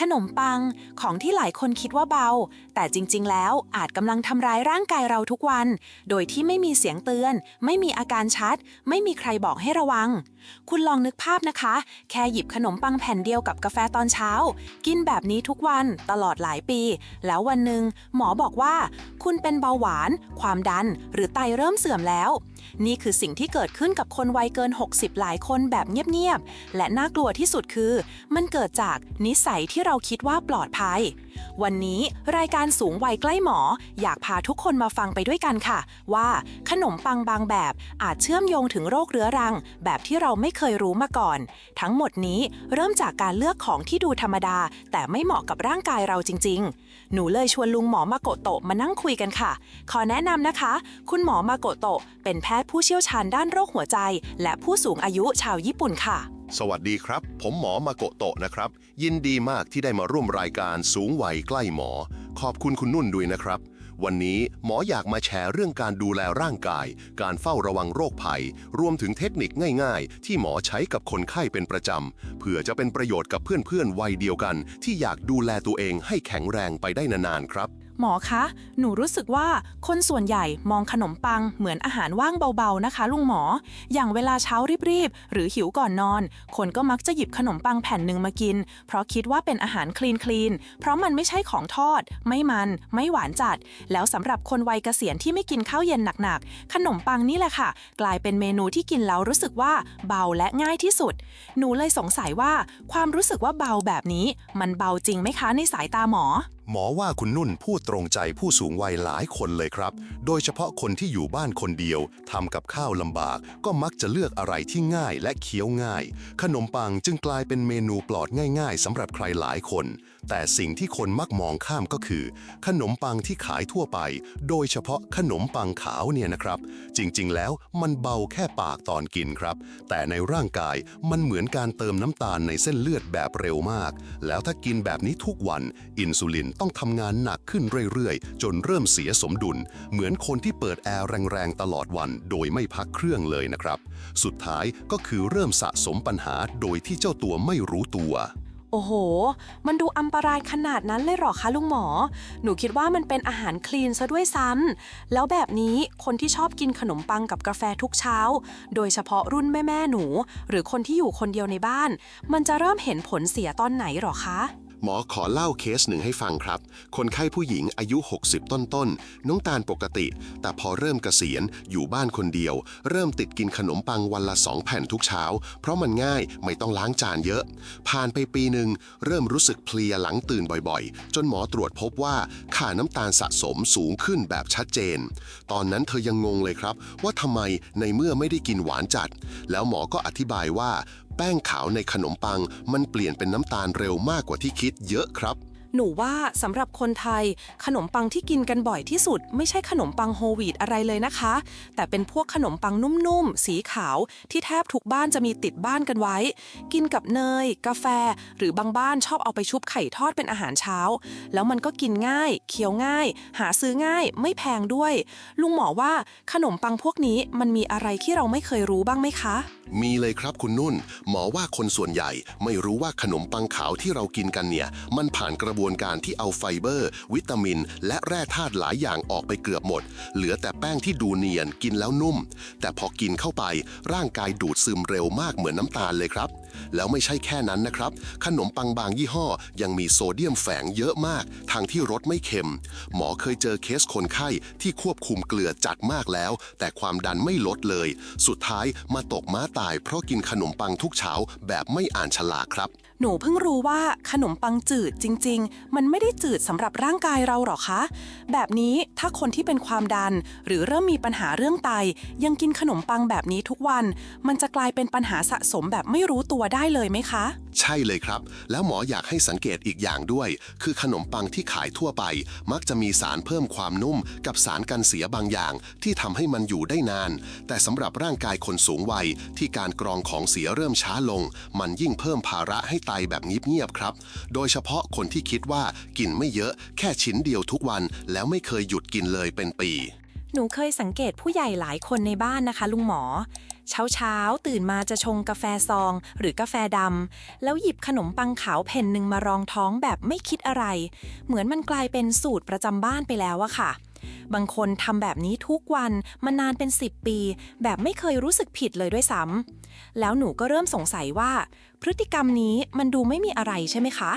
ขนมปังของที่หลายคนคิดว่าเบา แต่จริงๆ แล้วอาจกำลังทำร้ายร่างกายเราทุกวัน โดยที่ไม่มีเสียงเตือน ไม่มีอาการชัด ไม่มีใครบอกให้ระวัง คุณลองนึกภาพนะคะ แค่หยิบขนมปังแผ่นเดียวกับกาแฟตอนเช้า กินแบบนี้ทุกวันตลอดหลายปี แล้ววันหนึ่งหมอบอกว่า คุณเป็นเบาหวาน ความดัน หรือไตเริ่มเสื่อมแล้วนี่คือสิ่งที่เกิดขึ้นกับคนวัยเกิน 60 หลายคนแบบเงียบ ๆ และน่ากลัวที่สุดคือ มันเกิดจากนิสัยที่เราคิดว่าปลอดภัย วันนี้รายการสูงวัยใกล้หมอ อยากพาทุกคนมาฟังไปด้วยกันค่ะ ว่าขนมปังบางแบบอาจเชื่อมโยงถึงโรคเรื้อรัง แบบที่เราไม่เคยรู้มาก่อน ทั้งหมดนี้เริ่มจากการเลือกของที่ดูธรรมดา แต่ไม่เหมาะกับร่างกายเราจริง ๆ หนูเลยชวนลุงหมอมาโกโตะมานั่งคุยกันค่ะ ขอแนะนำนะคะ คุณหมอมาโกโตะเป็นแพทย์ผู้เชี่ยวชาญด้านโรคหัวใจ และผู้สูงอายุชาวญี่ปุ่นค่ะ สวัสดีครับ ผมหมอมาโกโตะนะครับ ยินดีมากที่ได้มาร่วมรายการสูงวัยใกล้หมอ ขอบคุณคุณนุ่นด้วยนะครับ วันนี้หมออยากมาแชร์เรื่องการดูแลร่างกาย การเฝ้าระวังโรคภัย รวมถึงเทคนิคง่าย ๆ ที่หมอใช้กับคนไข้เป็นประจำเพื่อจะเป็นประโยชน์กับเพื่อนๆวัยเดียวกัน ที่อยากดูแลตัวเองให้แข็งแรงไปได้นานๆครับ หมอคะ หนูรู้สึกว่าคนส่วนใหญ่มองขนมปังเหมือนอาหารว่างเบาๆนะคะ ลุงหมอ อย่างเวลาเช้ารีบๆ หรือหิวก่อนนอน คนก็มักจะหยิบขนมปังแผ่นหนึ่งมากิน เพราะคิดว่าเป็นอาหารคลีนๆ เพราะมันไม่ใช่ของทอด ไม่มัน ไม่หวานจัด แล้วสำหรับคนวัยเกษียณที่ไม่กินข้าวเย็นหนักๆ ขนมปังนี่แหละค่ะ กลายเป็นเมนูที่กินแล้วรู้สึกว่าเบาและง่ายที่สุด หนูเลยสงสัยว่าความรู้สึกว่าเบาแบบนี้ มันเบาจริงไหมคะในสายตาหมอ หมอว่าคุณนุ่นพูดตรงใจผู้สูงวัยหลายคนเลยครับ โดยเฉพาะคนที่อยู่บ้านคนเดียวทำกับข้าวลำบาก ก็มักจะเลือกอะไรที่ง่ายและเคี้ยวง่าย ขนมปังจึงกลายเป็นเมนูปลอดง่าย ๆสำหรับใครหลายคนแต่สิ่งที่คนมักมองข้ามก็คือ ขนมปังที่ขายทั่วไป โดยเฉพาะขนมปังขาวเนี่ยนะครับ จริงๆ แล้วมันเบาแค่ปากตอนกินครับ แต่ในร่างกายมันเหมือนการเติมน้ำตาลในเส้นเลือดแบบเร็วมาก แล้วถ้ากินแบบนี้ทุกวัน อินซูลินต้องทำงานหนักขึ้นเรื่อยๆ จนเริ่มเสียสมดุล เหมือนคนที่เปิดแอร์แรงๆ ตลอดวัน โดยไม่พักเครื่องเลยนะครับ สุดท้ายก็คือเริ่มสะสมปัญหาโดยที่เจ้าตัวไม่รู้ตัว อ้โห มันดูอันตรายขนาดนั้นเลยหรอคะลุงหมอ หนูคิดว่ามันเป็นอาหารคลีนซะด้วยซ้ำ แล้วแบบนี้คนที่ชอบกินขนมปังกับกาแฟทุกเช้า โดยเฉพาะรุ่นแม่แม่หนู หรือคนที่อยู่คนเดียวในบ้าน มันจะเริ่มเห็นผลเสียตอนไหนหรอคะ หมอขอเล่าเคสหนึ่งให้ฟังครับ คนไข้ผู้หญิงอายุ 60 ต้นๆน้องตาลปกติ แต่พอเริ่มเกษียณอยู่บ้านคนเดียว เริ่มติดกินขนมปังวันละ 2 แผ่นทุกเช้า เพราะมันง่ายไม่ต้องล้างจานเยอะ ผ่านไปปีหนึ่งเริ่มรู้สึกเพลียหลังตื่นบ่อยๆ จนหมอตรวจพบว่าค่าน้ำตาลสะสมสูงขึ้นแบบชัดเจน ตอนนั้นเธอยังงงเลยครับ ว่าทำไมในเมื่อไม่ได้กินหวานจัด แล้วหมอก็อธิบายว่า แป้งขาวในขนมปังมันเปลี่ยนเป็นน้ำตาลเร็วมากกว่าที่คิดเยอะครับ หนูว่าสำหรับคนไทย ขนมปังที่กินกันบ่อยที่สุด ไม่ใช่ขนมปังโฮลวีตอะไรเลยนะคะ แต่เป็นพวกขนมปังนุ่มๆ สีขาว ที่แทบทุกบ้านจะมีติดบ้านกันไว้ กินกับเนย กาแฟ หรือบางบ้านชอบเอาไปชุบไข่ทอดเป็นอาหารเช้า แล้วมันก็กินง่าย เคี้ยวง่าย หาซื้อง่าย ไม่แพงด้วย ลุงหมอว่าขนมปังพวกนี้มันมีอะไรที่เราไม่เคยรู้บ้างไหมคะ มีเลยครับคุณนุ่น หมอว่าคนส่วนใหญ่ไม่รู้ว่าขนมปังขาวที่เรากินกันเนี่ย มันผ่านกระบวนการที่เอาไฟเบอร์ วิตามิน และแร่ธาตุหลายอย่างออกไปเกือบหมด เหลือแต่แป้งที่ดูเนียนกินแล้วนุ่ม แต่พอกินเข้าไปร่างกายดูดซึมเร็วมากเหมือนน้ำตาลเลยครับ แล้วไม่ใช่แค่นั้นนะครับ ขนมปังบางยี่ห้อ ยังมีโซเดียมแฝงเยอะมาก ทางที่รสไม่เค็ม หมอเคยเจอเคสคนไข้ที่ควบคุมเกลือจัดมากแล้ว แต่ความดันไม่ลดเลย สุดท้ายมาตกม้าตาย เพราะกินขนมปังทุกเช้าแบบไม่อ่านฉลากครับ หนูเพิ่งรู้ว่าขนมปังจืดจริง ๆ มันไม่ได้จืดสำหรับร่างกายเราหรอคะ แบบนี้ถ้าคนที่เป็นความดัน หรือเริ่มมีปัญหาเรื่องไต ยังกินขนมปังแบบนี้ทุกวัน มันจะกลายเป็นปัญหาสะสมแบบไม่รู้ตัวได้เลยไหมคะ ใช่เลยครับ แล้วหมออยากให้สังเกตอีกอย่างด้วย คือขนมปังที่ขายทั่วไป มักจะมีสารเพิ่มความนุ่ม กับสารกันเสียบางอย่าง ที่ทำให้มันอยู่ได้นาน แต่สำหรับร่างกายคนสูงวัย ที่การกรองของเสียเริ่มช้าลง มันยิ่งเพิ่มภาระให้ไตแบบเงียบๆครับ โดยเฉพาะคนที่คิดว่ากินไม่เยอะ แค่ชิ้นเดียวทุกวัน แล้วไม่เคยหยุดกินเลยเป็นปี หนูเคยสังเกตผู้ใหญ่หลายคนในบ้านนะคะ ลุงหมอ เช้าเช้าๆตื่นมาจะชงกาแฟซอง หรือกาแฟดำแล้วหยิบขนมปังขาวแผ่นหนึ่งมารองท้องแบบไม่คิดอะไร เหมือนมันกลายเป็นสูตรประจำบ้านไปแล้วอะค่ะ บางคนทำแบบนี้ทุกวันมานานเป็น 10 ปี แบบไม่เคยรู้สึกผิดเลยด้วยซ้ำแล้วหนูก็เริ่มสงสัยว่า พฤติกรรมนี้มันดูไม่มีอะไรใช่ไหมคะ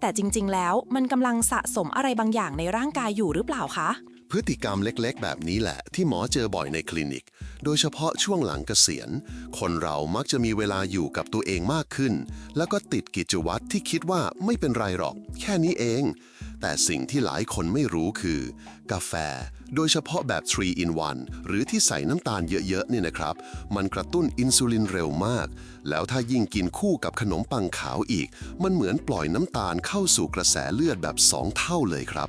แต่จริงๆ แล้วมันกำลังสะสมอะไรบางอย่างในร่างกายอยู่หรือเปล่าคะ พฤติกรรมเล็กๆ แบบนี้แหละ ที่หมอเจอบ่อยในคลินิก โดยเฉพาะช่วงหลังเกษียณ คนเรามักจะมีเวลาอยู่กับตัวเองมากขึ้น แล้วก็ติดกิจวัตรที่คิดว่าไม่เป็นไรหรอก แค่นี้เอง แต่สิ่งที่หลายคนไม่รู้คือ กาแฟ โดยเฉพาะแบบ 3 in 1 หรือที่ใส่น้ำตาลเยอะๆนี่นะครับ มันกระตุ้นอินซูลินเร็วมาก แล้วถ้ายิ่งกินคู่กับขนมปังขาวอีก มันเหมือนปล่อยน้ำตาลเข้าสู่กระแสเลือดแบบสองเท่าเลยครับ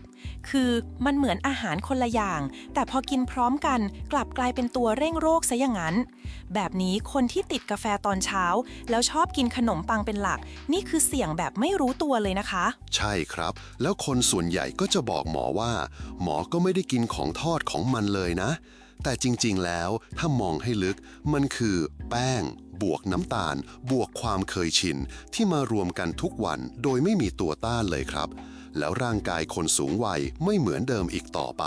คือมันเหมือนอาหารคนละอย่าง แต่พอกินพร้อมกันกลับกลายเป็นตัวเร่งโรคซะอย่างนั้น แบบนี้คนที่ติดกาแฟตอนเช้า แล้วชอบกินขนมปังเป็นหลัก นี่คือเสี่ยงแบบไม่รู้ตัวเลยนะคะ ใช่ครับ แล้วคนส่วนใหญ่ก็จะบอกหมอว่า หมอก็ไม่ได้กินของทอดของมันเลยนะ แต่จริงๆแล้วถ้ามองให้ลึกมันคือ แป้ง บวกน้ำตาล บวกความเคยชิน ที่มารวมกันทุกวันโดยไม่มีตัวต้านเลยครับ แล้วร่างกายคนสูงวัยไม่เหมือนเดิมอีกต่อไป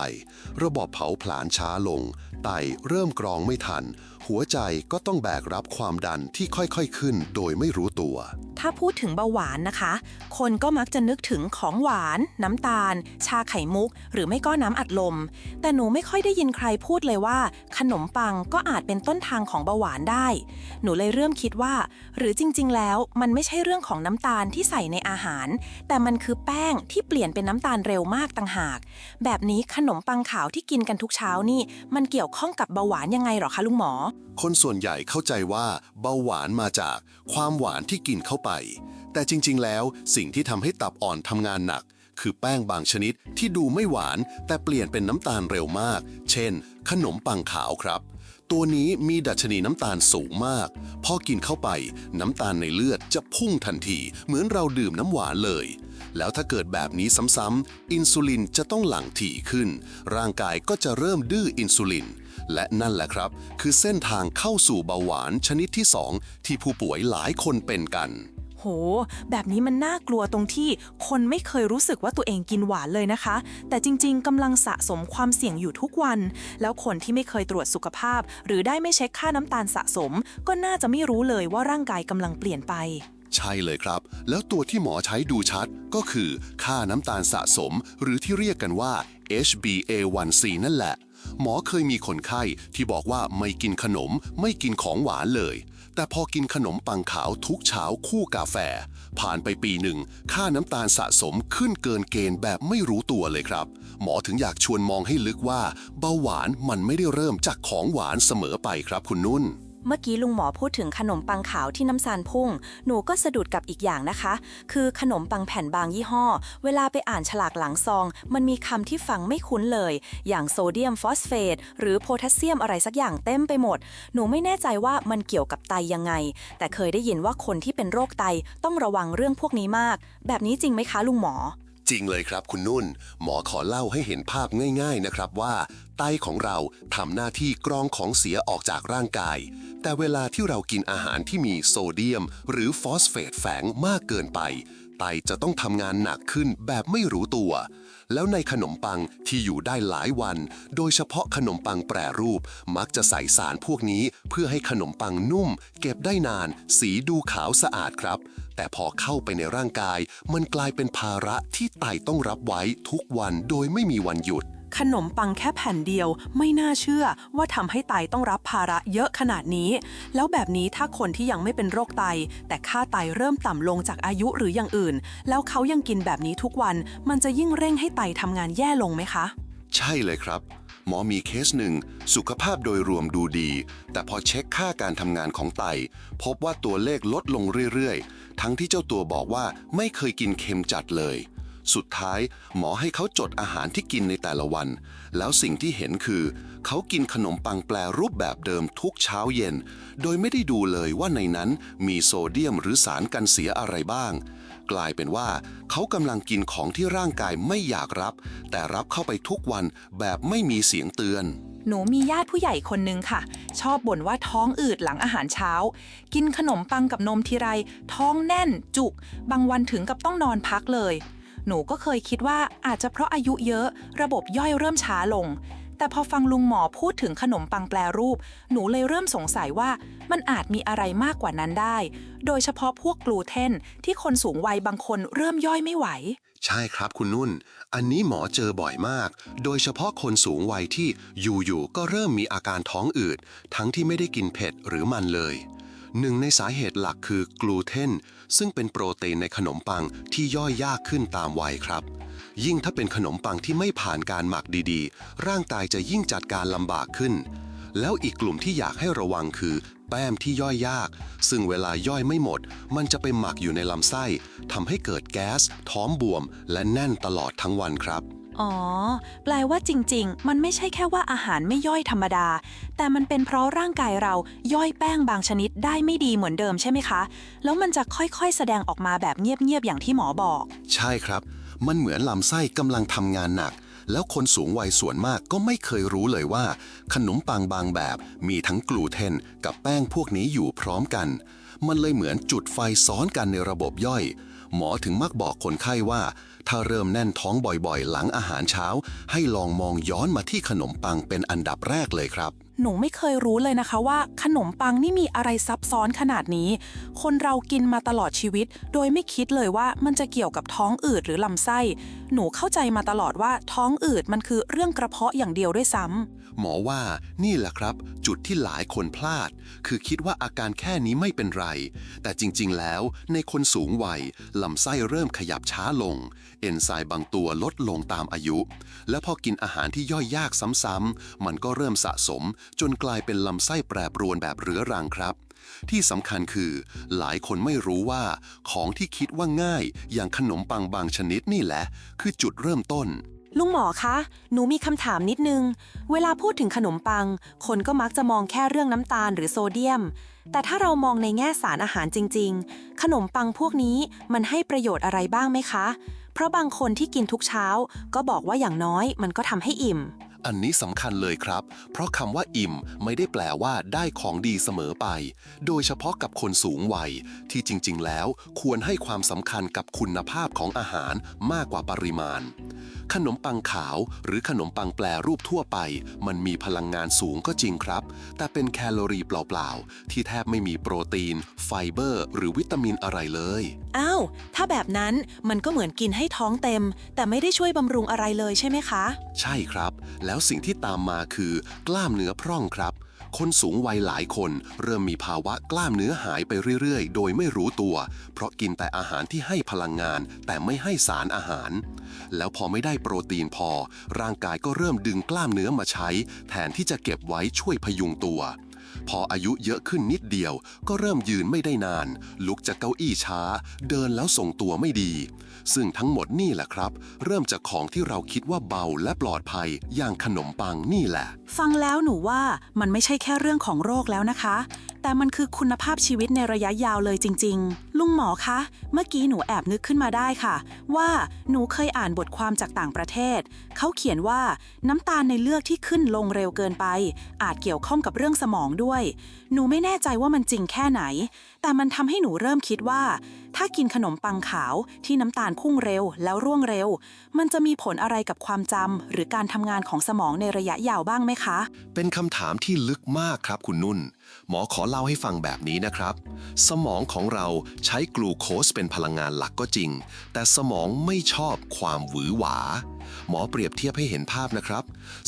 ระบบเผาผลาญช้าลง ไตเริ่มกรองไม่ทัน หัวใจก็ต้องแบกรับความดันที่ค่อยๆขึ้นโดยไม่รู้ตัว ถ้าพูดถึงเบาหวานนะคะ คนก็มักจะนึกถึงของหวาน น้ำตาล ชาไข่มุก หรือไม่ก็น้ำอัดลม แต่หนูไม่ค่อยได้ยินใครพูดเลยว่า ขนมปังก็อาจเป็นต้นทางของเบาหวานได้ หนูเลยเริ่มคิดว่า หรือจริง ๆ แล้วมันไม่ใช่เรื่องของน้ำตาลที่ใส่ในอาหาร แต่มันคือแป้งที่เปลี่ยนเป็นน้ำตาลเร็วมากต่างหาก แบบนี้ขนมปังขาวที่กินกันทุกเช้านี่ มันเกี่ยวข้องกับเบาหวานยังไงหรอคะลุงหมอคนส่วนใหญ่เข้าใจว่าเบาหวานมาจากความหวานที่กินเข้าไป แต่จริง ๆ แล้วสิ่งที่ทำให้ตับอ่อนทำงานหนัก คือแป้งบางชนิดที่ดูไม่หวาน แต่เปลี่ยนเป็นน้ำตาลเร็วมาก เช่น ขนมปังขาวครับ ตัวนี้มีดัชนีน้ำตาลสูงมาก พอกินเข้าไปน้ำตาลในเลือดจะพุ่งทันที เหมือนเราดื่มน้ำหวานเลย แล้วถ้าเกิดแบบนี้ซ้ำๆอินซูลินจะต้องหลั่งถี่ขึ้น ร่างกายก็จะเริ่มดื้ออินซูลิน และนั่นแหละครับ คือเส้นทางเข้าสู่เบาหวานชนิดที่ 2 ที่ผู้ป่วยหลายคนเป็นกัน โห แบบนี้มันน่ากลัวตรงที่คนไม่เคยรู้สึกว่าตัวเองกินหวานเลยนะคะ แต่จริงๆกำลังสะสมความเสี่ยงอยู่ทุกวัน แล้วคนที่ไม่เคยตรวจสุขภาพ หรือได้ไม่เช็คค่าน้ำตาลสะสม ก็น่าจะไม่รู้เลยว่าร่างกายกำลังเปลี่ยนไปใช่เลยครับ แล้วตัวที่หมอใช้ดูชัดก็คือ ค่าน้ำตาลสะสม หรือที่เรียกกันว่า HbA1c นั่นแหละ หมอเคยมีคนไข้ที่บอกว่าไม่กินขนม ไม่กินของหวานเลย แต่พอกินขนมปังขาวทุกเช้าคู่กาแฟ ผ่านไปปีหนึ่ง ค่าน้ำตาลสะสมขึ้นเกินเกณฑ์แบบไม่รู้ตัวเลยครับ หมอถึงอยากชวนมองให้ลึกว่า เบาหวานมันไม่ได้เริ่มจากของหวานเสมอไปครับคุณนุ่น เมื่อกี้ลุงหมอพูดถึงขนมปังขาวที่น้ำซานพุ่ง หนูก็สะดุดกับอีกอย่างนะคะ คือขนมปังแผ่นบางยี่ห้อ เวลาไปอ่านฉลากหลังซอง มันมีคำที่ฟังไม่คุ้นเลย อย่างโซเดียมฟอสเฟตหรือโพแทสเซียมอะไรสักอย่างเต็มไปหมด หนูไม่แน่ใจว่ามันเกี่ยวกับไตยังไง แต่เคยได้ยินว่าคนที่เป็นโรคไตต้องระวังเรื่องพวกนี้มาก แบบนี้จริงไหมคะลุงหมอ จริงเลยครับคุณนุ่น หมอขอเล่าให้เห็นภาพง่าย ๆนะครับว่า ไตของเราทำหน้าที่กรองของเสียออกจากร่างกาย แต่เวลาที่เรากินอาหารที่มีโซเดียม หรือฟอสเฟตแฝงมากเกินไป ไตจะต้องทำงานหนักขึ้นแบบไม่รู้ตัว แล้วในขนมปังที่อยู่ได้หลายวัน โดยเฉพาะขนมปังแปรรูป มักจะใส่สารพวกนี้ เพื่อให้ขนมปังนุ่ม เก็บได้นาน สีดูขาวสะอาดครับ แต่พอเข้าไปในร่างกาย มันกลายเป็นภาระที่ไตต้องรับไว้ทุกวันโดยไม่มีวันหยุด ขนมปังแค่แผ่นเดียวไม่น่าเชื่อว่าทำให้ไตต้องรับภาระเยอะขนาดนี้ แล้วแบบนี้ถ้าคนที่ยังไม่เป็นโรคไต แต่ค่าไตเริ่มต่ำลงจากอายุหรืออย่างอื่น แล้วเขายังกินแบบนี้ทุกวัน มันจะยิ่งเร่งให้ไตทำงานแย่ลงไหมคะ ใช่เลยครับ หมอมีเคสหนึ่ง สุขภาพโดยรวมดูดี แต่พอเช็คค่าการทำงานของไต พบว่าตัวเลขลดลงเรื่อยๆ ทั้งที่เจ้าตัวบอกว่าไม่เคยกินเค็มจัดเลย สุดท้ายหมอให้เขาจดอาหารที่กินในแต่ละวัน แล้วสิ่งที่เห็นคือ เขากินขนมปังแปรรูปแบบเดิมทุกเช้าเย็น โดยไม่ได้ดูเลยว่าในนั้นมีโซเดียมหรือสารกันเสียอะไรบ้าง กลายเป็นว่า เขากำลังกินของที่ร่างกายไม่อยากรับ แต่รับเข้าไปทุกวันแบบไม่มีเสียงเตือนหนูมีญาติผู้ใหญ่คนหนึ่งค่ะ ชอบบ่นว่าท้องอืดหลังอาหารเช้า กินขนมปังกับนมทีไร ท้องแน่นจุก บางวันถึงกับต้องนอนพักเลย หนูก็เคยคิดว่าอาจจะเพราะอายุเยอะ ระบบย่อยเริ่มช้าลง แต่พอฟังลุงหมอพูดถึงขนมปังแปรรูป หนูเลยเริ่มสงสัยว่ามันอาจมีอะไรมากกว่านั้นได้ โดยเฉพาะพวกกลูเทนที่คนสูงวัยบางคนเริ่มย่อยไม่ไหว ใช่ครับคุณนุ่น อันนี้หมอเจอบ่อยมาก โดยเฉพาะคนสูงวัยที่อยู่ๆก็เริ่มมีอาการท้องอืด ทั้งที่ไม่ได้กินเผ็ดหรือมันเลย หนึ่งในสาเหตุหลักคือกลูเทนซึ่งเป็นโปรตีนในขนมปังที่ย่อยยากขึ้นตามวัยครับ ยิ่งถ้าเป็นขนมปังที่ไม่ผ่านการหมักดีๆ ร่างกายจะยิ่งจัดการลำบากขึ้น แล้วอีกกลุ่มที่อยากให้ระวังคือ แป้มที่ย่อยยาก ซึ่งเวลาย่อยไม่หมด มันจะไปหมักอยู่ในลำไส้ทำให้เกิดแก๊ส ท้องบวม และแน่นตลอดทั้งวันครับ อ๋อ แปลว่าจริง ๆ มันไม่ใช่แค่ว่าอาหารไม่ย่อยธรรมดา แต่มันเป็นเพราะร่างกายเราย่อยแป้งบางชนิดได้ไม่ดีเหมือนเดิมใช่ไหมคะ แล้วมันจะค่อยๆ แสดงออกมาแบบเงียบ ๆ อย่างที่หมอบอก ใช่ครับ มันเหมือนลำไส้กำลังทำงานหนัก แล้วคนสูงวัยส่วนมากก็ไม่เคยรู้เลยว่า ขนมปังบางแบบ มีทั้งกลูเทน กับแป้งพวกนี้อยู่พร้อมกัน มันเลยเหมือนจุดไฟซ้อนกันในระบบย่อย หมอถึงมักบอกคนไข้ว่า ถ้าเริ่มแน่นท้องบ่อยๆ หลังอาหารเช้า ให้ลองมองย้อนมาที่ขนมปังเป็นอันดับแรกเลยครับ หนูไม่เคยรู้เลยนะคะว่า ขนมปังนี่มีอะไรซับซ้อนขนาดนี้ คนเรากินมาตลอดชีวิต โดยไม่คิดเลยว่ามันจะเกี่ยวกับท้องอืดหรือลำไส้ หนูเข้าใจมาตลอดว่าท้องอืดมันคือเรื่องกระเพาะอย่างเดียวด้วยซ้ำ หมอว่านี่แหละครับ จุดที่หลายคนพลาด คือคิดว่าอาการแค่นี้ไม่เป็นไร แต่จริงๆ แล้วในคนสูงวัยลำไส้เริ่มขยับช้าลง เอนไซม์บางตัวลดลงตามอายุ และพอกินอาหารที่ย่อยยากซ้ำๆมันก็เริ่มสะสม จนกลายเป็นลำไส้แปรปรวนแบบเรื้อรังครับที่สำคัญคือ หลายคนไม่รู้ว่า ของที่คิดว่าง่าย อย่างขนมปังบางชนิดนี่แหละ คือจุดเริ่มต้น ลุงหมอคะ หนูมีคำถามนิดนึง เวลาพูดถึงขนมปัง คนก็มักจะมองแค่เรื่องน้ำตาลหรือโซเดียม แต่ถ้าเรามองในแง่สารอาหารจริง ๆ ขนมปังพวกนี้มันให้ประโยชน์อะไรบ้างไหมคะ เพราะบางคนที่กินทุกเช้า ก็บอกว่าอย่างน้อยมันก็ทำให้อิ่ม อันนี้สำคัญเลยครับ เพราะคำว่าอิ่มไม่ได้แปลว่าได้ของดีเสมอไป โดยเฉพาะกับคนสูงวัย ที่จริง ๆ แล้วควรให้ความสำคัญกับคุณภาพของอาหารมากกว่าปริมาณ ขนมปังขาวหรือขนมปังแปรรูปทั่วไป มันมีพลังงานสูงก็จริงครับ แต่เป็นแคลอรี่เปล่าๆ ที่แทบไม่มีโปรตีน ไฟเบอร์ หรือวิตามินอะไรเลยอ้าวถ้าแบบนั้นมันก็เหมือนกินให้ท้องเต็ม แต่ไม่ได้ช่วยบำรุงอะไรเลยใช่ไหมคะ ใช่ครับแล้วสิ่งที่ตามมาคือกล้ามเนื้อพร่องครับ คนสูงวัยหลายคน เริ่มมีภาวะกล้ามเนื้อหายไปเรื่อยๆ โดยไม่รู้ตัว เพราะกินแต่อาหารที่ให้พลังงาน แต่ไม่ให้สารอาหาร แล้วพอไม่ได้โปรตีนพอ ร่างกายก็เริ่มดึงกล้ามเนื้อมาใช้ แทนที่จะเก็บไว้ช่วยพยุงตัวพออายุเยอะขึ้นนิดเดียว ก็เริ่มยืนไม่ได้นาน ลุกจากเก้าอี้ช้า เดินแล้วส่งตัวไม่ดี ซึ่งทั้งหมดนี่แหละครับ เริ่มจากของที่เราคิดว่าเบาและปลอดภัย อย่างขนมปังนี่แหละ ฟังแล้วหนูว่ามันไม่ใช่แค่เรื่องของโรคแล้วนะคะแต่มันคือคุณภาพชีวิตในระยะยาวเลยจริง ๆ ลุงหมอคะ เมื่อกี้หนูแอบนึกขึ้นมาได้ค่ะ ว่าหนูเคยอ่านบทความจากต่างประเทศ เขาเขียนว่าน้ำตาลในเลือดที่ขึ้นลงเร็วเกินไป อาจเกี่ยวข้องกับเรื่องสมองด้วย หนูไม่แน่ใจว่ามันจริงแค่ไหน แต่มันทำให้หนูเริ่มคิดว่า ถ้ากินขนมปังขาวที่น้ำตาลพุ่งเร็วแล้วร่วงเร็ว มันจะมีผลอะไรกับความจำหรือการทำงานของสมองในระยะยาวบ้างไหมคะ เป็นคำถามที่ลึกมากครับคุณนุ่น หมอขอเล่าให้ฟังแบบนี้นะครับ สมองของเราใช้กลูโคสเป็นพลังงานหลักก็จริง แต่สมองไม่ชอบความหวือหวา หมอเปรียบเทียบให้เห็นภาพนะครับ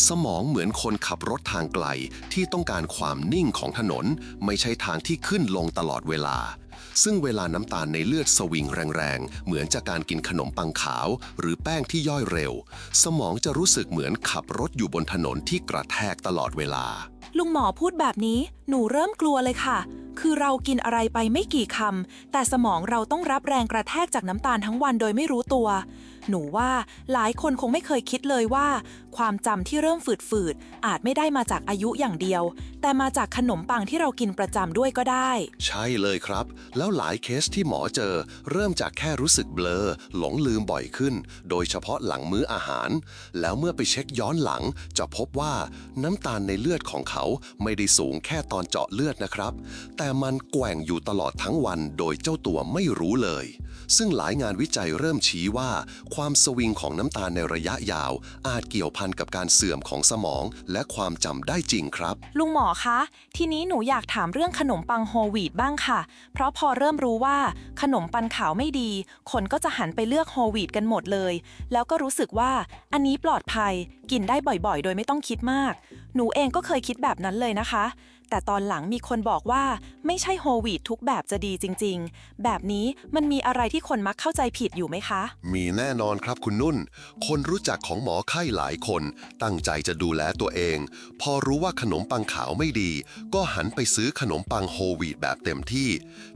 สมองเหมือนคนขับรถทางไกลที่ต้องการความนิ่งของถนน ไม่ใช่ทางที่ขึ้นลงตลอดเวลา ซึ่งเวลาน้ำตาลในเลือดสวิงแรงๆ เหมือนจากการกินขนมปังขาว หรือแป้งที่ย่อยเร็ว สมองจะรู้สึกเหมือนขับรถอยู่บนถนนที่กระแทกตลอดเวลา ลุงหมอพูดแบบนี้ หนูเริ่มกลัวเลยค่ะ คือเรากินอะไรไปไม่กี่คำแต่สมองเราต้องรับแรงกระแทกจากน้ำตาลทั้งวันโดยไม่รู้ตัว หนูว่าหลายคนคงไม่เคยคิดเลยว่า ความจำที่เริ่มฝืดๆ อาจไม่ได้มาจากอายุอย่างเดียว แต่มาจากขนมปังที่เรากินประจำด้วยก็ได้ ใช่เลยครับ แล้วหลายเคสที่หมอเจอ เริ่มจากแค่รู้สึกเบลอ หลงลืมบ่อยขึ้น โดยเฉพาะหลังมื้ออาหาร แล้วเมื่อไปเช็คย้อนหลัง จะพบว่าน้ำตาลในเลือดของเขาไม่ได้สูงแค่ตอนเจาะเลือดนะครับ แต่มันแกว่งอยู่ตลอดทั้งวันโดยเจ้าตัวไม่รู้เลย ซึ่งหลายงานวิจัยเริ่มชี้ว่า ความสวิงของน้ำตาลในระยะยาว อาจเกี่ยวพันกับการเสื่อมของสมอง และความจำได้จริงครับ ลุงหมอคะ ทีนี้หนูอยากถามเรื่องขนมปังโฮวีตบ้างค่ะ เพราะพอเริ่มรู้ว่าขนมปังขาวไม่ดี คนก็จะหันไปเลือกโฮวีตกันหมดเลย แล้วก็รู้สึกว่าอันนี้ปลอดภัย กินได้บ่อยๆ โดยไม่ต้องคิดมาก หนูเองก็เคยคิดแบบนั้นเลยนะคะ แต่ตอนหลังมีคนบอกว่าไม่ใช่โฮวีตทุกแบบจะดีจริงๆ แบบนี้มันมีอะไรที่คนมักเข้าใจผิดอยู่ไหมคะ มีแน่นอนครับคุณนุ่น คนรู้จักของหมอไข้หลายคน ตั้งใจจะดูแลตัวเอง พอรู้ว่าขนมปังขาวไม่ดี ก็หันไปซื้อขนมปังโฮวีตแบบเต็มที่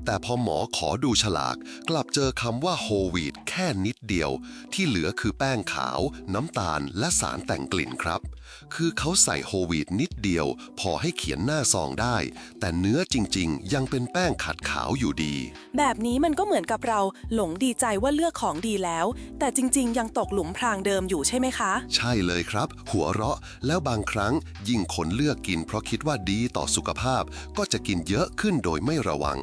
แต่พอหมอขอดูฉลาก กลับเจอคำว่าโฮวีตแค่นิดเดียว ที่เหลือคือแป้งขาว น้ำตาล และสารแต่งกลิ่นครับ คือเขาใส่โฮวีตนิดเดียว พอให้เขียนหน้าซองได้ แต่เนื้อจริง ๆ ยังเป็นแป้งขัดขาวอยู่ดี แบบนี้มันก็เหมือนกับเราหลงดีใจว่าเลือกของดีแล้ว แต่จริง ๆ ยังตกหลุมพรางเดิมอยู่ใช่ไหมคะ ใช่เลยครับ หัวเราะแล้วบางครั้งยิ่งคนเลือกกิน เพราะคิดว่าดีต่อสุขภาพ ก็จะกินเยอะขึ้นโดยไม่ระวัง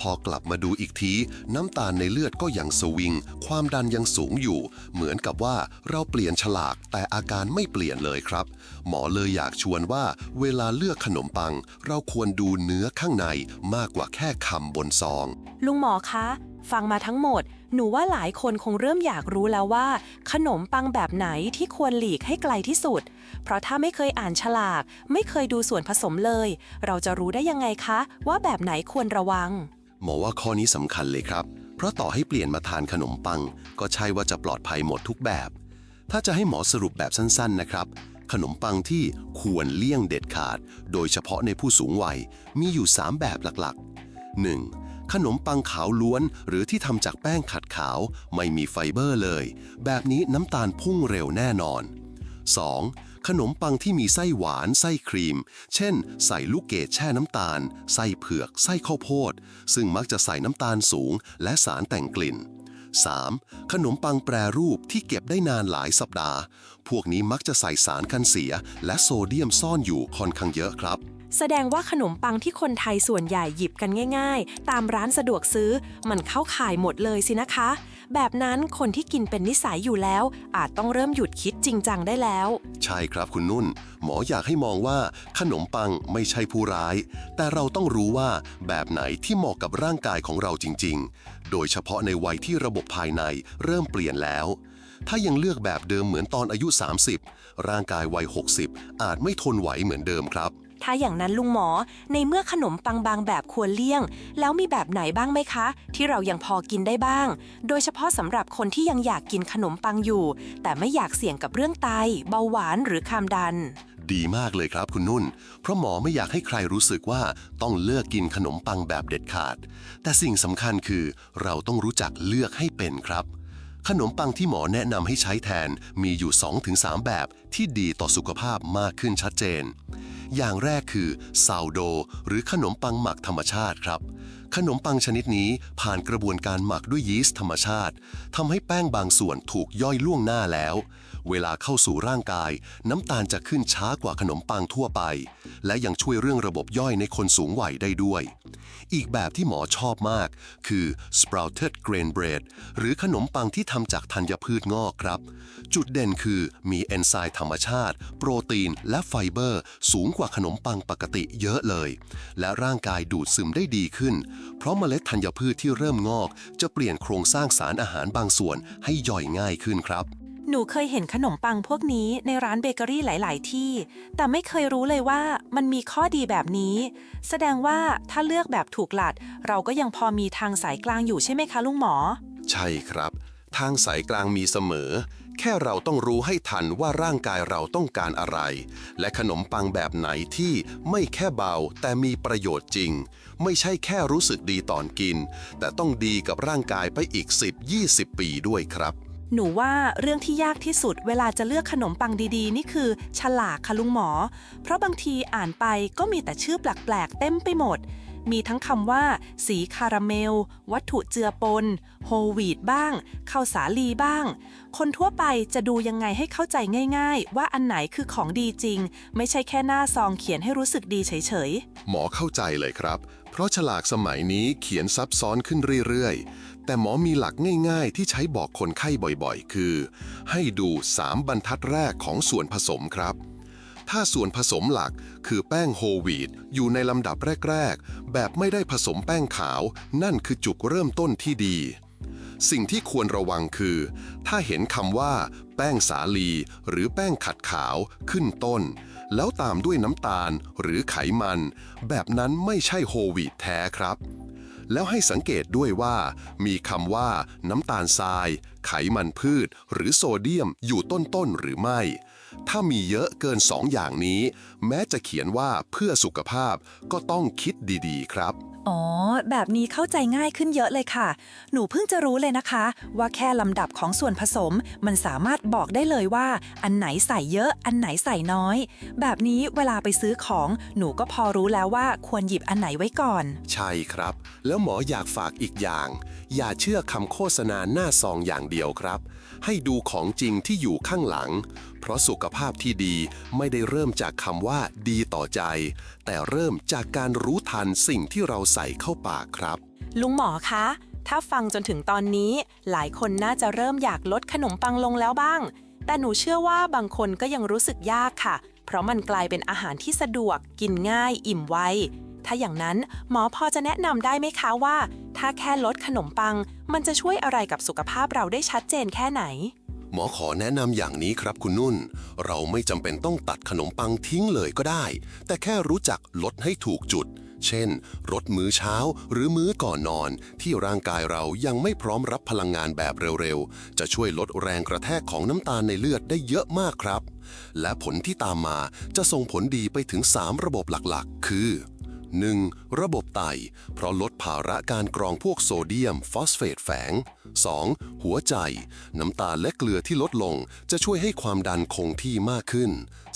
พอกลับมาดูอีกที น้ำตาลในเลือดก็ยังสวิง ความดันยังสูงอยู่ เหมือนกับว่าเราเปลี่ยนฉลากแต่อาการไม่เปลี่ยนเลยครับ หมอเลยอยากชวนว่าเวลาเลือกขนมปัง เราควรดูเนื้อข้างในมากกว่าแค่คำบนซอง ลุงหมอคะ ฟังมาทั้งหมด หนูว่าหลายคนคงเริ่มอยากรู้แล้วว่า ขนมปังแบบไหนที่ควรหลีกให้ไกลที่สุด เพราะถ้าไม่เคยอ่านฉลาก ไม่เคยดูส่วนผสมเลย เราจะรู้ได้ยังไงคะ ว่าแบบไหนควรระวัง หมอว่าข้อนี้สำคัญเลยครับ เพราะต่อให้เปลี่ยนมาทานขนมปัง ก็ใช่ว่าจะปลอดภัยหมดทุกแบบ ถ้าจะให้หมอสรุปแบบสั้น ๆ นะครับ ขนมปังที่ควรเลี่ยงเด็ดขาด โดยเฉพาะในผู้สูงวัยมีอยู่ 3 แบบหลักๆ 1. ขนมปังขาวล้วน หรือที่ทำจากแป้งขัดขาว ไม่มีไฟเบอร์เลย แบบนี้น้ำตาลพุ่งเร็วแน่นอน 2. ขนมปังที่มีไส้หวาน ไส้ครีม เช่น ใส่ลูกเกดแช่น้ำตาล ไส้เผือก ไส้ข้าวโพด ซึ่งมักจะใส่น้ำตาลสูง และสารแต่งกลิ่น 3. ขนมปังแปรรูปที่เก็บได้นานหลายสัปดาห์ พวกนี้มักจะใส่สารกันเสีย และโซเดียมซ่อนอยู่ค่อนข้างเยอะครับ แสดงว่าขนมปังที่คนไทยส่วนใหญ่หยิบกันง่าย ๆ ตามร้านสะดวกซื้อ มันเข้าข่ายหมดเลยสินะคะ แบบนั้นคนที่กินเป็นนิสัยอยู่แล้ว อาจต้องเริ่มหยุดคิดจริงจังได้แล้ว ใช่ครับคุณนุ่น หมออยากให้มองว่าขนมปังไม่ใช่ผู้ร้าย แต่เราต้องรู้ว่าแบบไหนที่เหมาะกับร่างกายของเราจริง ๆ โดยเฉพาะในวัยที่ระบบภายในเริ่มเปลี่ยนแล้วถ้ายังเลือกแบบเดิมเหมือนตอนอายุ 30 ร่างกายวัย 60 อาจไม่ทนไหวเหมือนเดิมครับ ถ้าอย่างนั้นลุงหมอ ในเมื่อขนมปังบางแบบควรเลี่ยง แล้วมีแบบไหนบ้างไหมคะ ที่เรายังพอกินได้บ้าง โดยเฉพาะสำหรับคนที่ยังอยากกินขนมปังอยู่ แต่ไม่อยากเสี่ยงกับเรื่องไต เบาหวานหรือความดัน ดีมากเลยครับคุณนุ่น เพราะหมอไม่อยากให้ใครรู้สึกว่าต้องเลือกกินขนมปังแบบเด็ดขาด แต่สิ่งสำคัญคือ เราต้องรู้จักเลือกให้เป็นครับ ขนมปังที่หมอแนะนำให้ใช้แทนมีอยู่ 2-3 แบบที่ดีต่อสุขภาพมากขึ้นชัดเจน อย่างแรกคือซาวโด หรือขนมปังหมักธรรมชาติครับ ขนมปังชนิดนี้ผ่านกระบวนการหมักด้วยยีสต์ธรรมชาติทำให้แป้งบางส่วนถูกย่อยล่วงหน้าแล้ว เวลาเข้าสู่ร่างกาย น้ำตาลจะขึ้นช้ากว่าขนมปังทั่วไป และยังช่วยเรื่องระบบย่อยในคนสูงวัยได้ด้วย อีกแบบที่หมอชอบมาก คือ sprouted grain bread หรือขนมปังที่ทำจากธัญพืชงอกครับ จุดเด่นคือมีเอนไซม์ธรรมชาติ โปรตีน และไฟเบอร์ สูงกว่าขนมปังปกติเยอะเลย และร่างกายดูดซึมได้ดีขึ้น เพราะเมล็ดธัญพืชที่เริ่มงอก จะเปลี่ยนโครงสร้างสารอาหารบางส่วนให้ย่อยง่ายขึ้นครับ หนูเคยเห็นขนมปังพวกนี้ในร้านเบเกอรี่หลาย ๆ ที่ แต่ไม่เคยรู้เลยว่ามันมีข้อดีแบบนี้ แสดงว่าถ้าเลือกแบบถูกหลัด เราก็ยังพอมีทางสายกลางอยู่ใช่ไหมคะลุงหมอ ใช่ครับ ทางสายกลางมีเสมอ แค่เราต้องรู้ให้ทันว่าร่างกายเราต้องการอะไร และขนมปังแบบไหนที่ไม่แค่เบาแต่มีประโยชน์จริง ไม่ใช่แค่รู้สึกดีตอนกิน แต่ต้องดีกับร่างกายไปอีก 10-20 ปีด้วยครับ หนูว่าเรื่องที่ยากที่สุดเวลาจะเลือกขนมปังดีๆ นี่คือ ฉลากค่ะลุงหมอ เพราะบางทีอ่านไปก็มีแต่ชื่อแปลกๆเต็มไปหมด มีทั้งคำว่า สีคาราเมล วัตถุเจือปน โฮวีตบ้างข้าวสาลีบ้าง คนทั่วไปจะดูยังไงให้เข้าใจง่ายๆ ว่าอันไหนคือของดีจริง ไม่ใช่แค่หน้าซองเขียนให้รู้สึกดีเฉยๆ หมอเข้าใจเลยครับ เพราะฉลากสมัยนี้เขียนซับซ้อนขึ้นเรื่อยๆ แต่หมอมีหลักง่ายๆ ที่ใช้บอกคนไข้บ่อยๆ คือ ให้ดู 3 บรรทัดแรกของส่วนผสมครับ ถ้าส่วนผสมหลักคือแป้งโฮลวีตอยู่ในลำดับแรก ๆ แบบไม่ได้ผสมแป้งขาว นั่นคือจุดเริ่มต้นที่ดี สิ่งที่ควรระวังคือ ถ้าเห็นคำว่า แป้งสาลี หรือแป้งขัดขาวขึ้นต้น แล้วตามด้วยน้ำตาลหรือไขมัน แบบนั้นไม่ใช่โฮวีตแท้ครับแล้วให้สังเกตด้วยว่า มีคำว่า น้ำตาลทราย ไขมันพืช หรือโซเดียมอยู่ต้นๆหรือไม่ ถ้ามีเยอะเกินสองอย่างนี้ แม้จะเขียนว่าเพื่อสุขภาพก็ต้องคิดดีๆ ครับ อ๋อ แบบนี้เข้าใจง่ายขึ้นเยอะเลยค่ะ หนูเพิ่งจะรู้เลยนะคะ ว่าแค่ลำดับของส่วนผสม มันสามารถบอกได้เลยว่า อันไหนใส่เยอะ อันไหนใส่น้อย แบบนี้เวลาไปซื้อของหนูก็พอรู้แล้วว่าควรหยิบอันไหนไว้ก่อน ใช่ครับ แล้วหมออยากฝากอีกอย่าง อย่าเชื่อคำโฆษณาหน้าซองอย่างเดียวครับ ให้ดูของจริงที่อยู่ข้างหลัง เพราะสุขภาพที่ดีไม่ได้เริ่มจากคำว่าดีต่อใจ แต่เริ่มจากการรู้ทันสิ่งที่เราใส่เข้าปากครับ ลุงหมอคะ ถ้าฟังจนถึงตอนนี้ หลายคนน่าจะเริ่มอยากลดขนมปังลงแล้วบ้าง แต่หนูเชื่อว่าบางคนก็ยังรู้สึกยากค่ะ เพราะมันกลายเป็นอาหารที่สะดวก กินง่าย อิ่มไว ถ้าอย่างนั้นหมอพอจะแนะนำได้ไหมคะว่า ถ้าแค่ลดขนมปัง มันจะช่วยอะไรกับสุขภาพเราได้ชัดเจนแค่ไหน หมอขอแนะนำอย่างนี้ครับคุณนุ่น เราไม่จำเป็นต้องตัดขนมปังทิ้งเลยก็ได้ แต่แค่รู้จักลดให้ถูกจุด เช่นลดมื้อเช้าหรือมื้อก่อนนอน ที่ร่างกายเรายังไม่พร้อมรับพลังงานแบบเร็วๆ จะช่วยลดแรงกระแทกของน้ำตาลในเลือดได้เยอะมากครับ และผลที่ตามมาจะส่งผลดีไปถึง 3 ระบบหลักๆ คือ 1. ระบบไต เพราะลดภาระการกรองพวกโซเดียม ฟอสเฟตแฝง 2. หัวใจ น้ำตาลและเกลือที่ลดลง จะช่วยให้ความดันคงที่มากขึ้น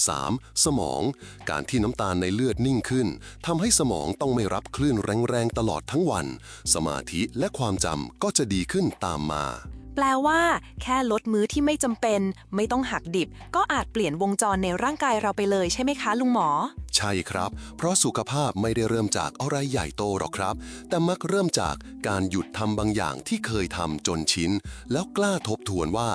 3. สมอง การที่น้ำตาลในเลือดนิ่งขึ้นทำให้สมองต้องไม่รับคลื่นแรงๆตลอดทั้งวัน สมาธิและความจำก็จะดีขึ้นตามมา แปลว่า แค่ลดมื้อที่ไม่จำเป็น ไม่ต้องหักดิบ ก็อาจเปลี่ยนวงจรในร่างกายเราไปเลยใช่ไหมคะลุงหมอ ใช่ครับ เพราะสุขภาพไม่ได้เริ่มจากอะไรใหญ่โตหรอกครับ แต่มักเริ่มจากการหยุดทำบางอย่างที่เคยทำจนชิน แล้วกล้าทบทวนว่า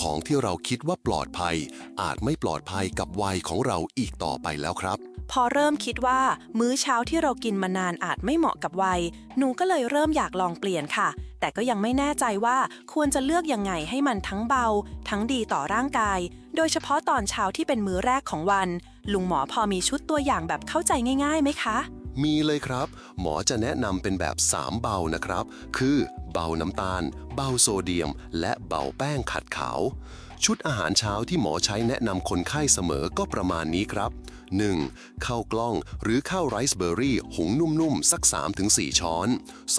ของที่เราคิดว่าปลอดภัย อาจไม่ปลอดภัยกับวัยของเราอีกต่อไปแล้วครับ พอเริ่มคิดว่า มื้อเช้าที่เรากินมานานอาจไม่เหมาะกับวัย หนูก็เลยเริ่มอยากลองเปลี่ยนค่ะ แต่ก็ยังไม่แน่ใจว่าควรจะเลือกยังไงให้มันทั้งเบา ทั้งดีต่อร่างกาย โดยเฉพาะตอนเช้าที่เป็นมื้อแรกของวัน ลุงหมอพอมีชุดตัวอย่างแบบเข้าใจง่ายๆไหมคะ มีเลยครับ หมอจะแนะนำเป็นแบบ 3 เบานะครับ คือ เบาน้ำตาล เบาโซเดียม และเบาแป้งขัดขาว ชุดอาหารเช้าที่หมอใช้แนะนำคนไข้เสมอก็ประมาณนี้ครับ 1. ข้าวกล้องหรือข้าวไรซ์เบอร์รี่ หุงนุ่มๆ สัก 3-4 ช้อน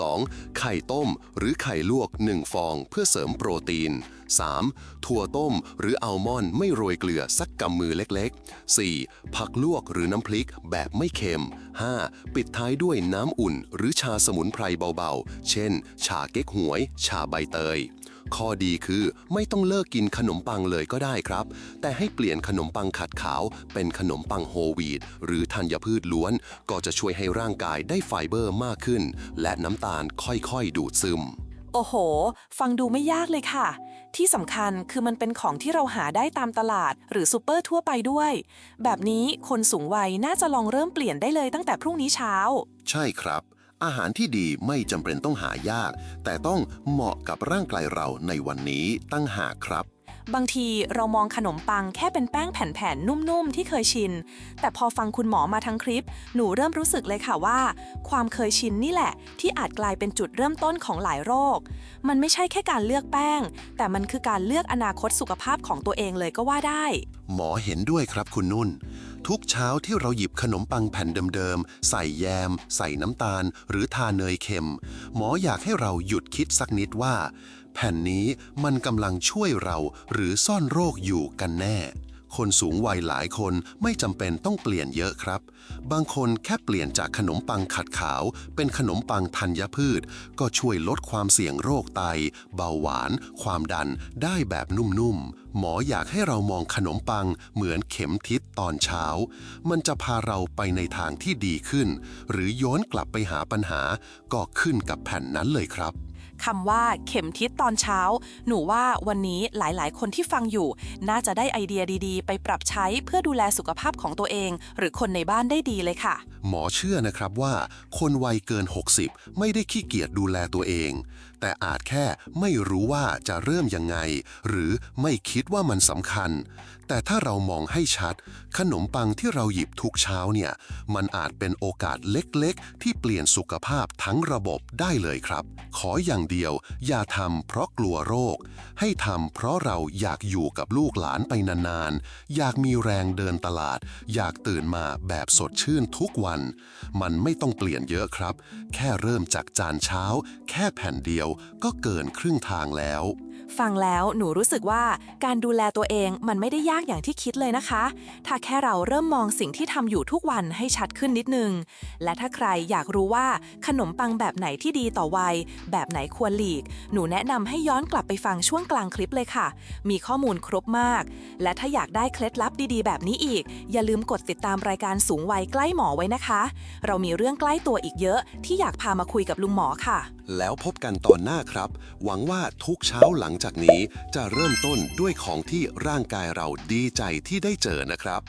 2. ไข่ต้มหรือไข่ลวก 1 ฟองเพื่อเสริมโปรตีน 3. ถั่วต้มหรืออัลมอนด์ไม่โรยเกลือสักกำมือเล็กๆ 4. ผักลวกหรือน้ำพริกแบบไม่เค็ม 5. ปิดท้ายด้วยน้ำอุ่น หรือชาสมุนไพรเบาๆ เช่น ชาเก๊กหวย ชาใบเตย ข้อดีคือไม่ต้องเลิกกินขนมปังเลยก็ได้ครับ แต่ให้เปลี่ยนขนมปังขัดขาว เป็นขนมปังโฮลวีตหรือธัญพืชล้วน ก็จะช่วยให้ร่างกายได้ไฟเบอร์มากขึ้น และน้ำตาลค่อยๆ ดูดซึม โอ้โห ฟังดูไม่ยากเลยค่ะ ที่สำคัญคือมันเป็นของที่เราหาได้ตามตลาด หรือซูเปอร์ทั่วไปด้วย แบบนี้คนสูงวัยน่าจะลองเริ่มเปลี่ยนได้เลยตั้งแต่พรุ่งนี้เช้า ใช่ครับ อาหารที่ดีไม่จำเป็นต้องหายาก แต่ต้องเหมาะกับร่างกายเราในวันนี้ตั้งหากครับ บางทีเรามองขนมปังแค่เป็นแป้งแผ่นๆ นุ่มๆ ที่เคยชิน แต่พอฟังคุณหมอมาทั้งคลิป หนูเริ่มรู้สึกเลยค่ะว่า ความเคยชินนี่แหละ ที่อาจกลายเป็นจุดเริ่มต้นของหลายโรค มันไม่ใช่แค่การเลือกแป้ง แต่มันคือการเลือกอนาคตสุขภาพของตัวเองเลยก็ว่าได้ หมอเห็นด้วยครับคุณนุ่น ทุกเช้าที่เราหยิบขนมปังแผ่นเดิมๆ ใส่แยม ใส่น้ำตาล หรือทาเนยเค็ม หมออยากให้เราหยุดคิดสักนิดว่า แผ่นนี้มันกำลังช่วยเราหรือซ่อนโรคอยู่กันแน่ คนสูงวัยหลายคนไม่จำเป็นต้องเปลี่ยนเยอะครับ บางคนแค่เปลี่ยนจากขนมปังขัดขาว เป็นขนมปังธัญพืช ก็ช่วยลดความเสี่ยงโรคไต เบาหวาน ความดันได้แบบนุ่มๆ หมออยากให้เรามองขนมปังเหมือนเข็มทิศตอนเช้า มันจะพาเราไปในทางที่ดีขึ้น หรือย้อนกลับไปหาปัญหาก็ขึ้นกับแผ่นนั้นเลยครับ คำว่าเข็มทิศตอนเช้า หนูว่าวันนี้หลายๆ คนที่ฟังอยู่ น่าจะได้ไอเดียดีๆ ไปปรับใช้เพื่อดูแลสุขภาพของตัวเอง หรือคนในบ้านได้ดีเลยค่ะ หมอเชื่อนะครับว่า คนวัยเกิน 60 ไม่ได้ขี้เกียจดูแลตัวเอง แต่อาจแค่ไม่รู้ว่าจะเริ่มยังไง หรือไม่คิดว่ามันสำคัญ แต่ถ้าเรามองให้ชัด ขนมปังที่เราหยิบทุกเช้าเนี่ย มันอาจเป็นโอกาสเล็กๆ ที่เปลี่ยนสุขภาพทั้งระบบได้เลยครับ ขออย่างเดียว อย่าทำเพราะกลัวโรค ให้ทำเพราะเราอยากอยู่กับลูกหลานไปนานๆ อยากมีแรงเดินตลาด อยากตื่นมาแบบสดชื่นทุกวัน มันไม่ต้องเปลี่ยนเยอะครับ แค่เริ่มจากจานเช้า แค่แผ่นเดียวก็เกินครึ่งทางแล้ว ฟังแล้วหนูรู้สึกว่าการดูแลตัวเองมันไม่ได้ยากอย่างที่คิดเลยนะคะ ถ้าแค่เราเริ่มมองสิ่งที่ทำอยู่ทุกวันให้ชัดขึ้นนิดนึง และถ้าใครอยากรู้ว่าขนมปังแบบไหนที่ดีต่อวัย แบบไหนควรหลีก หนูแนะนำให้ย้อนกลับไปฟังช่วงกลางคลิปเลยค่ะ มีข้อมูลครบมาก และถ้าอยากได้เคล็ดลับดีๆ แบบนี้อีก อย่าลืมกดติดตามรายการสูงวัยใกล้หมอไว้นะคะ เรามีเรื่องใกล้ตัวอีกเยอะที่อยากพามาคุยกับลุงหมอค่ะ แล้วพบกันตอนหน้าครับ หวังว่าทุกเช้าหลังจากนี้จะเริ่มต้นด้วยของที่ร่างกายเราดีใจที่ได้เจอนะครับ